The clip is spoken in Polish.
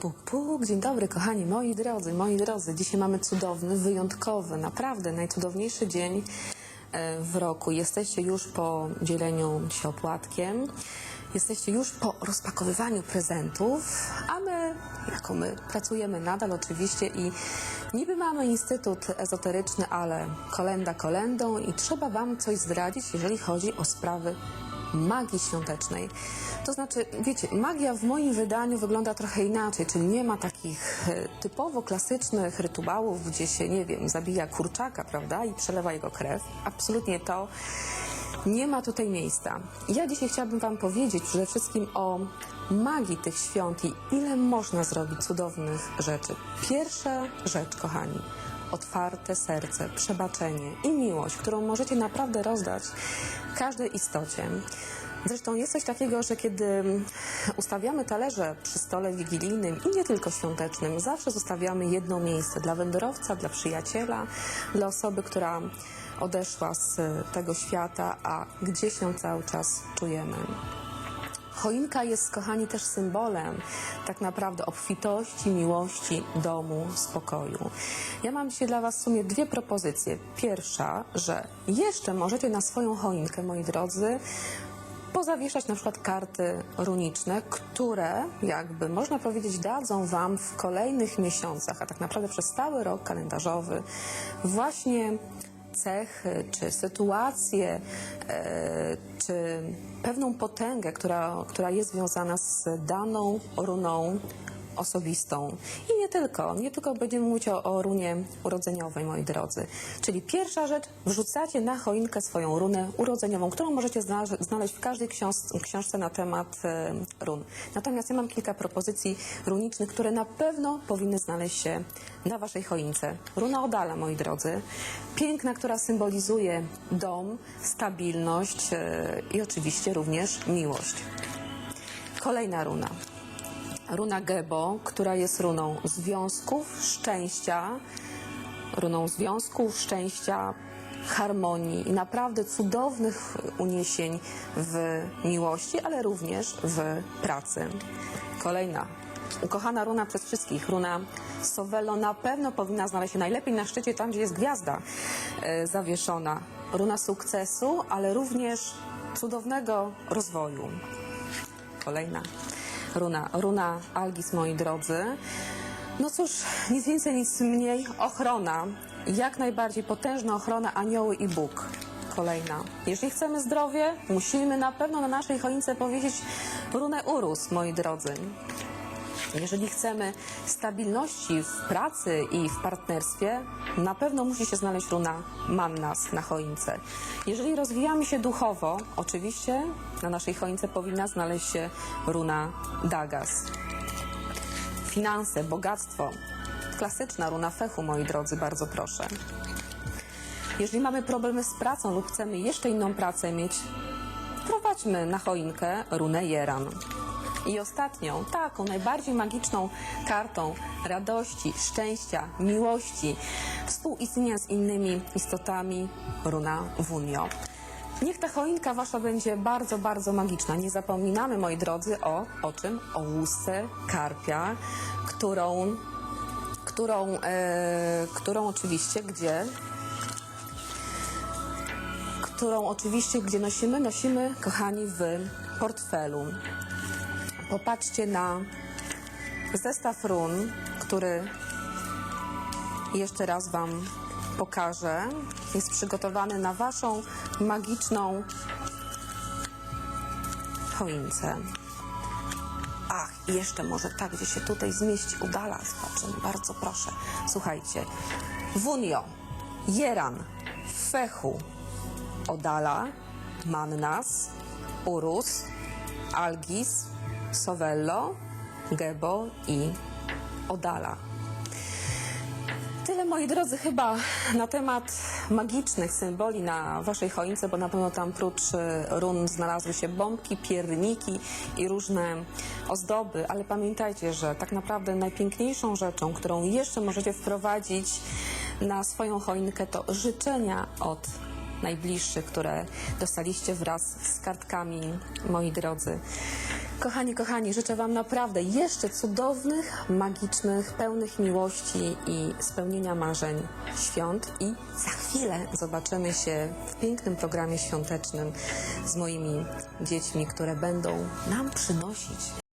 Puk, puk. Dzień dobry, kochani, moi drodzy, moi drodzy. Dzisiaj mamy cudowny, wyjątkowy, naprawdę najcudowniejszy dzień e, w roku. Jesteście już po dzieleniu się opłatkiem. Jesteście już po rozpakowywaniu prezentów, a my, jako my, pracujemy nadal oczywiście i niby mamy instytut ezoteryczny, ale kolenda kolendą i trzeba Wam coś zdradzić, jeżeli chodzi o sprawy magii świątecznej. To znaczy, wiecie, magia w moim wydaniu wygląda trochę inaczej, czyli nie ma takich e, typowo klasycznych rytuałów, gdzie się, nie wiem, zabija kurczaka, prawda, i przelewa jego krew. Absolutnie to nie ma tutaj miejsca. Ja dzisiaj chciałabym Wam powiedzieć przede wszystkim o magii tych świąt i ile można zrobić cudownych rzeczy. Pierwsza rzecz, kochani, otwarte serce, przebaczenie i miłość, którą możecie naprawdę rozdać każdej istocie. Zresztą jest coś takiego, że kiedy ustawiamy talerze przy stole wigilijnym i nie tylko świątecznym, zawsze zostawiamy jedno miejsce dla wędrowca, dla przyjaciela, dla osoby, która odeszła z tego świata, a gdzie się cały czas czujemy. Choinka jest, kochani, też symbolem tak naprawdę obfitości, miłości, domu, spokoju. Ja mam dzisiaj dla Was w sumie dwie propozycje. Pierwsza, że jeszcze możecie na swoją choinkę, moi drodzy, pozawieszać na przykład karty runiczne, które jakby można powiedzieć dadzą Wam w kolejnych miesiącach, a tak naprawdę przez cały rok kalendarzowy właśnie cechy, czy sytuacje, e, pewną potęgę, która, która jest związana z daną runą osobistą. I nie tylko, nie tylko będziemy mówić o, o runie urodzeniowej, moi drodzy. Czyli pierwsza rzecz, wrzucacie na choinkę swoją runę urodzeniową, którą możecie znaleźć, w każdej książ książce na temat e, run. Natomiast ja mam kilka propozycji runicznych, które na pewno powinny znaleźć się na waszej choince. Runa Odala, moi drodzy. Piękna, która symbolizuje dom, stabilność e, i oczywiście również miłość. Kolejna runa. Runa Gebo, która jest runą związków, szczęścia, runą związków, szczęścia, harmonii i naprawdę cudownych uniesień w miłości, ale również w pracy. Kolejna, ukochana runa przez wszystkich, runa Sovello na pewno powinna znaleźć się najlepiej na szczycie, tam gdzie jest gwiazda e, zawieszona. Runa sukcesu, ale również cudownego rozwoju. Kolejna runa, runa Algis, moi drodzy. No cóż, nic więcej, nic mniej. Ochrona, jak najbardziej potężna ochrona, anioły i Bóg. Kolejna. Jeżeli chcemy zdrowie, musimy na pewno na naszej choince powiedzieć runę Urus, moi drodzy. Jeżeli chcemy stabilności w pracy i w partnerstwie, na pewno musi się znaleźć runa Mannas na choince. Jeżeli rozwijamy się duchowo, oczywiście na naszej choince powinna znaleźć się runa Dagas. Finanse, bogactwo. Klasyczna runa fechu, moi drodzy, bardzo proszę. Jeżeli mamy problemy z pracą lub chcemy jeszcze inną pracę mieć, wprowadźmy na choinkę runę Jeran. I ostatnią, taką najbardziej magiczną kartą radości, szczęścia, miłości, współistnienia z innymi istotami, runa Wunio. Niech ta choinka wasza będzie bardzo, bardzo magiczna. Nie zapominamy, moi drodzy, o, o czym? O łusce karpia, którą, którą, e, którą oczywiście, gdzie którą oczywiście, gdzie nosimy, nosimy, kochani, w portfelu. Popatrzcie na zestaw run, który jeszcze raz Wam pokażę. Jest przygotowany na Waszą magiczną choinkę. Ach, jeszcze może tak, gdzie się tutaj zmieści, udala, zobaczymy, bardzo proszę. Słuchajcie, Wunio, Jeran, Fechu, Odala, Mannas, Urus, Algis, Sovello, Gebo i Odala. Tyle, moi drodzy, chyba na temat magicznych symboli na waszej choince, bo na pewno tam prócz run znalazły się bombki, pierniki i różne ozdoby, ale pamiętajcie, że tak naprawdę najpiękniejszą rzeczą, którą jeszcze możecie wprowadzić na swoją choinkę, to życzenia od najbliższych, które dostaliście wraz z kartkami, moi drodzy. Kochani, kochani, życzę Wam naprawdę jeszcze cudownych, magicznych, pełnych miłości i spełnienia marzeń świąt. I za chwilę zobaczymy się w pięknym programie świątecznym z moimi dziećmi, które będą nam przynosić